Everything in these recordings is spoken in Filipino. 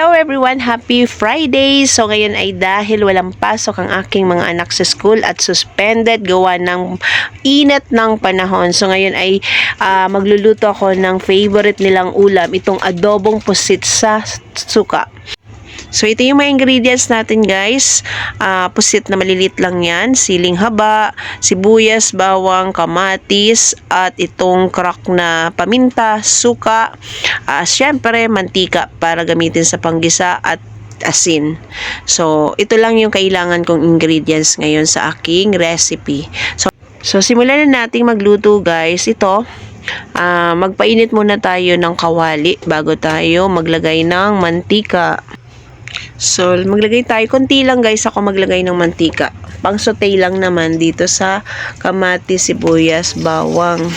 Hello everyone! Happy Friday! So ngayon ay dahil walang pasok ang aking mga anak sa school at suspended gawa ng init ng panahon. So ngayon ay ah, magluluto ako ng favorite nilang ulam, itong adobong pusit sa suka. So ito yung mga ingredients natin guys. Ah, pusit na malilit lang yan. Siling haba, sibuyas, bawang, kamatis, at itong crack na paminta, suka, ah, syempre mantika para gamitin sa panggisa at asin. So ito lang yung kailangan kong ingredients ngayon sa aking recipe. So, so simulan na nating magluto guys. Ito, ah, magpainit muna tayo ng kawali bago tayo maglagay ng mantika. So, maglagay tayo. Konti lang guys ako maglagay ng mantika. Pang saute lang naman dito sa kamatis, sibuyas, bawang.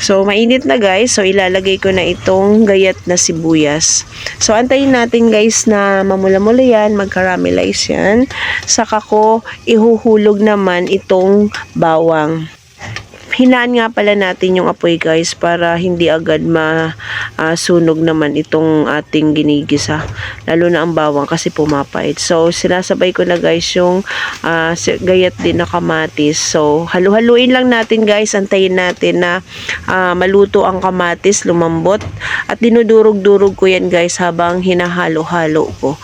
So, mainit na guys. So, ilalagay ko na itong gayat na sibuyas. So, antayin natin guys na mamula-mula yan, mag-caramelize yan. Saka ko ihuhulog naman itong bawang. Hinaan nga pala natin yung apoy guys para hindi agad masunog naman itong ating ginigisa. Lalo na ang bawang kasi pumapait. So sinasabay ko na guys yung si- gayat din na kamatis. So halu-haluin lang natin guys. Antayin natin na ah, maluto ang kamatis, lumambot. At dinudurog-durog ko yan guys habang hinahalo-halo ko.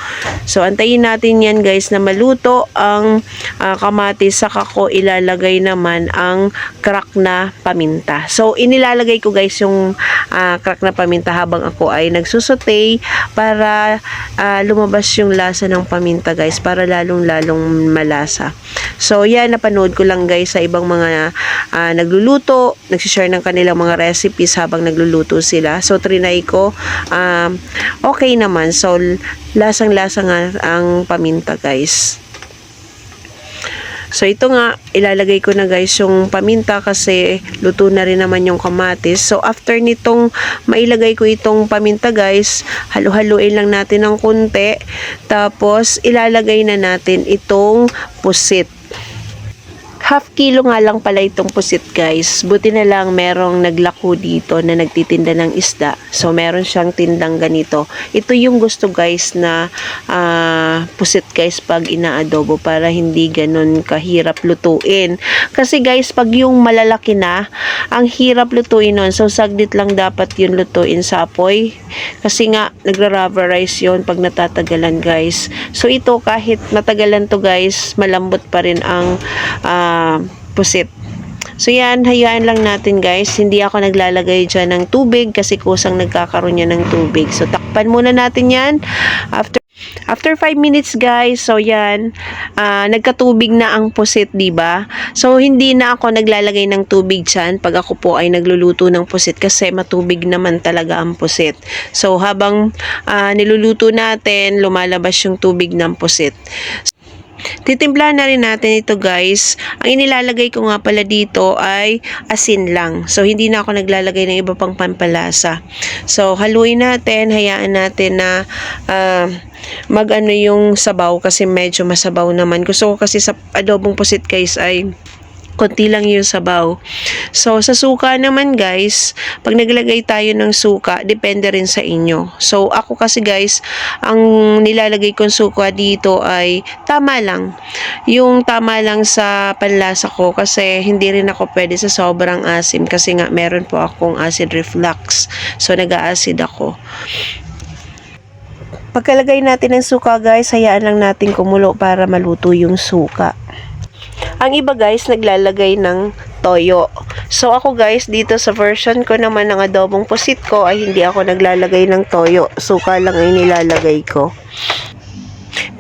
So antayin natin yan guys na maluto ang ah, kamatis. Saka ko ilalagay naman ang crack na paminta. So, inilalagay ko guys yung ah, crack na paminta habang ako ay nagsusote para ah, lumabas yung lasa ng paminta guys para lalong-lalong malasa. So, yan, napanood ko lang guys sa ibang mga ah, nagluluto, nagsishare ng kanilang mga recipes habang nagluluto sila. So, trinay ko, um, okay naman. So, lasang-lasa nga ang paminta guys. So ito nga, ilalagay ko na guys yung paminta kasi luto na rin naman yung kamatis. So after nitong mailagay ko itong paminta guys, halu-haluin lang natin ng konti. Tapos ilalagay na natin itong pusit. Half kilo nga lang pala itong pusit guys. Buti na lang merong naglako dito na nagtitinda ng isda. So meron siyang tindang ganito. Ito yung gusto guys na ah, pusit guys pag inaadobo para hindi ganun kahirap lutuin. Kasi guys pag yung malalaki na, ang hirap lutuin nun. So saglit lang dapat yun lutuin sa apoy. Kasi nga nagra-rubberized yun pag natatagalan guys. So ito kahit natagalan to guys, malambot pa rin ang ah, pusit. So yan, hayaan lang natin guys. Hindi ako naglalagay dyan ng tubig kasi kusang nagkakaroon yan ng tubig. So takpan muna natin yan. After After 5 minutes guys, so yan, ah, nagkatubig na ang pusit, ba? So hindi na ako naglalagay ng tubig diyan pag ako po ay nagluluto ng pusit kasi matubig naman talaga ang pusit. So habang ah, niluluto natin, lumalabas yung tubig ng pusit. Titimplahan na rin natin ito guys. Ang inilalagay ko nga pala dito ay asin lang. So hindi na ako naglalagay ng iba pang pampalasa. So haluin natin, hayaan natin na ah, mag-ano yung sabaw kasi medyo masabaw naman. Gusto ko kasi sa adobong pusit guys ay konti lang yung sabaw. So, sa suka naman guys, pag naglagay tayo ng suka, depende rin sa inyo. So, ako kasi guys, ang nilalagay kong suka dito ay tama lang. Yung tama lang sa panlasa ko kasi hindi rin ako pwede sa sobrang asim kasi nga meron po akong acid reflux. So, nag-acid ako. Pagkalagay natin ng suka guys, hayaan lang natin kumulo para maluto yung suka. Ang iba guys, naglalagay ng toyo. So ako guys, dito sa version ko naman ng adobong pusit ko ay hindi ako naglalagay ng toyo. Suka lang ay nilalagay ko.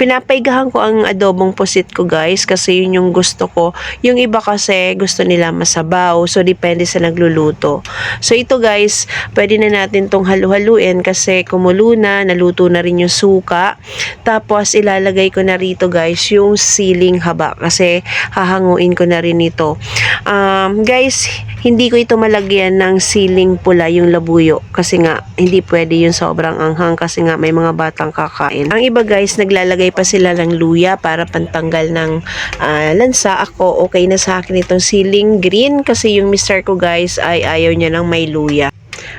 Pinapaigahan ko ang adobong pusit ko guys kasi yun yung gusto ko. Yung iba kasi gusto nila masabaw. So depende sa nagluluto. So ito guys, pwede na natin tong halu-haluin kasi kumulo na, naluto na rin yung suka. Tapos ilalagay ko na rito guys yung siling haba kasi hahanguin ko na rin ito. Um, guys, hindi ko ito malagyan ng siling pula yung labuyo kasi nga hindi pwede yung sobrang anghang kasi nga may mga batang kakain. Ang iba guys, naglalagay pa sila ng luya para pantanggal ng ah, lansa. Ako, okay na sa akin itong siling green kasi yung mister ko guys ay ayaw niya ng may luya.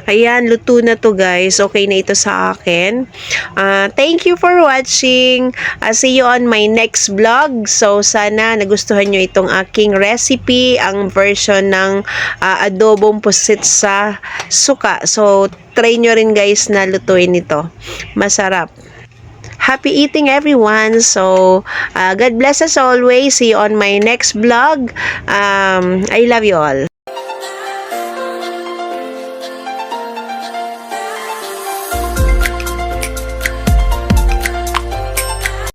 Ayan, luto na to guys. Okay na ito sa akin. Ah, thank you for watching. Ah, see you on my next vlog. So, sana nagustuhan nyo itong aking recipe, ang version ng ah, adobong pusit sa suka. So, try nyo rin guys na lutuin ito. Masarap. Happy eating everyone. So, ah, God bless us always. See you on my next vlog. Um, I love you all.